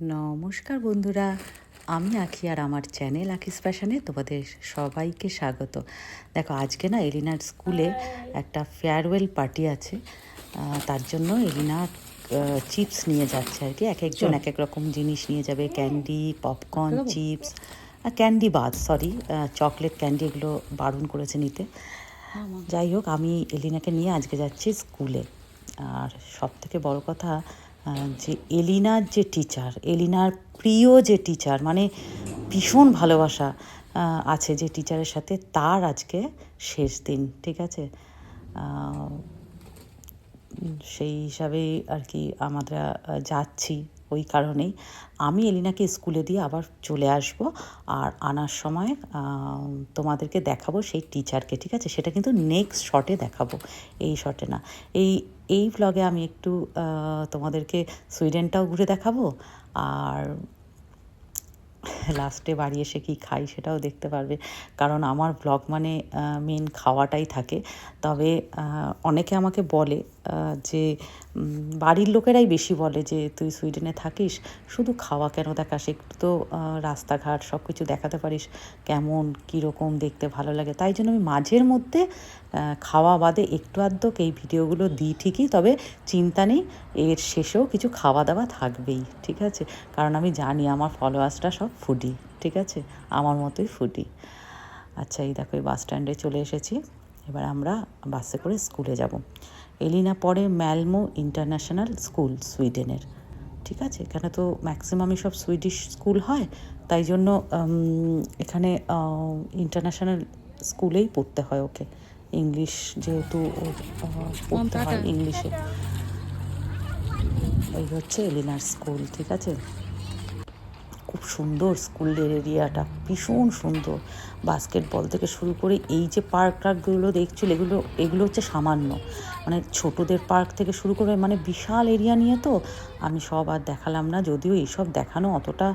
নমস্কার বন্ধুরা আমি আখি আর আমার চ্যানেল আখিস প্যাশনে তোমাদের সবাইকে স্বাগত। দেখো আজকে না এলিনার স্কুলে একটা ফেয়ারওয়েল পার্টি আছে তার জন্য এলিনা চিপস নিয়ে যাচ্ছে আর কি। এক একজন এক এক রকম জিনিস নিয়ে যাবে ক্যান্ডি পপকর্ন চিপস ক্যান্ডি বাদ সরি চকলেট ক্যান্ডি এগুলো বারণ করেছে নিতে। যাই হোক আমি এলিনাকে নিয়ে আজকে যাচ্ছি স্কুলে। আর সব থেকে বড় কথা যে এলিনার যে টিচার এলিনার প্রিয় যে টিচার মানে ভীষণ ভালোবাসা আছে যে টিচারের সাথে, তার আজকে শেষ দিন, ঠিক আছে? সেই হিসাবেই আর কি আমরা যাচ্ছি। ওই কারণেই আমি এলিনাকে স্কুলে দিয়ে আবার চলে আসব আর আনার সময় তোমাদেরকে দেখাবো সেই টিচারকে, ঠিক আছে? সেটা কিন্তু নেক্সট শটে দেখাবো, এই শটে না। এই এই ব্লগে আমি একটু তোমাদেরকে সুইডেনটাও ঘুরে দেখাবো আর লাস্টে বাড়ি এসে কি খাই সেটাও দেখতে পারবে। কারণ আমার ব্লগ মানে মেন খাওয়াটাই থাকে। তবে অনেকে আমাকে বলে যে বাড়ির লোকেরাই বেশি বলে যে, তুই সুইডেনে থাকিস? শুধু খাওয়া কেন দেখাস? একটু তো রাস্তাঘাট সব কিছু দেখাতে পারিস। কেমন, কীরকম দেখতে ভালো লাগে? তাই জন্য আমি মাঝের মধ্যে খাওয়া বাদে একটু আধটুক এই ভিডিওগুলো দিই ঠিকই। তবে চিন্তা নেই, এর শেষেও কিছু খাওয়া দাওয়া থাকবেই, ঠিক আছে? কারণ আমি জানি আমার ফলোয়ার্সটা সব ফুডি, ঠিক আছে? আমার মতোই ফুডি। আচ্ছা এই দেখো, এই বাস স্ট্যান্ডে চলে এসেছি। এবার আমরা বাসে করে স্কুলে যাব। এলিনা পড়ে ম্যালমো ইন্টারন্যাশনাল স্কুল সুইডেনের। ঠিক আছে? এখানে তো ম্যাক্সিমামই সব সুইডিশ স্কুল হয় তাই জন্য এখানে ইন্টারন্যাশনাল স্কুলেই পড়তে হয় ওকে। ইংলিশ যেহেতু পড়তে হয় ইংলিশে। এই হচ্ছে এলিনার স্কুল ঠিক আছে? খুব সুন্দর স্কুলের এরিয়াটা, ভীষণ সুন্দর। বাস্কেটবল থেকে শুরু করে এই যে পার্ক টার্কগুলো দেখছিল এগুলো এগুলো হচ্ছে সামান্য। মানে ছোটদের পার্ক থেকে শুরু করে মানে বিশাল এরিয়া নিয়ে তো আমি সব আর দেখালাম না, যদিও এইসব দেখানো অতটা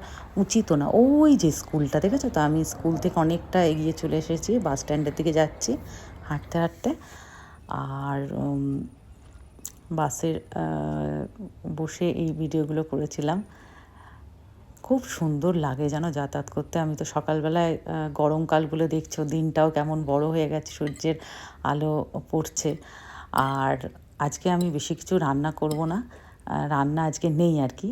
উচিত না। ওই যে স্কুলটা, দেখেছ তো? আমি স্কুল থেকে অনেকটা এগিয়ে চলে এসেছি, বাস স্ট্যান্ডের দিকে যাচ্ছি হাঁটতে হাঁটতে। আর বাসের বসে এই ভিডিওগুলো করেছিলাম। খুব সুন্দর লাগে যেন যাতায়াত করতে। আমি তো সকালবেলায় গরমকালগুলো দেখছ দিনটাও কেমন বড় হয়ে গেছে, সূর্যের আলো পড়ছে। আর আজকে আমি বেশি কিছু রান্না করব না। রান্না আজকে নেই আর কি।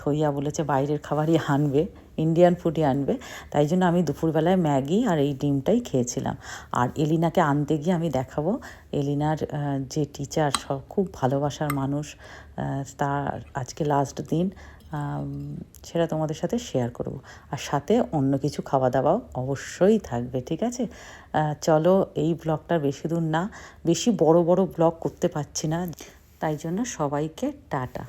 থইয়া বলেছে বাইরের খাবারই আনবে ইন্ডিয়ান ফুডই আনবে। তাই জন্য আমি দুপুরবেলায় ম্যাগি আর এই ডিমটাই খেয়েছিলাম। আর এলিনাকে আনতে গিয়ে আমি দেখাবো। এলিনার যে টিচার সব খুব ভালোবাসার মানুষ তার আজকে লাস্ট দিন। সেটা তোমাদের সাথে শেয়ার করব। আর সাথে অন্য কিছু খাওয়া দাওয়াও অবশ্যই থাকবে, ঠিক আছে? চলো এই ব্লগটা বেশি দূর না, বেশি বড় বড় ব্লগ করতে পারছি না। তাই জন্য সবাইকে টাটা।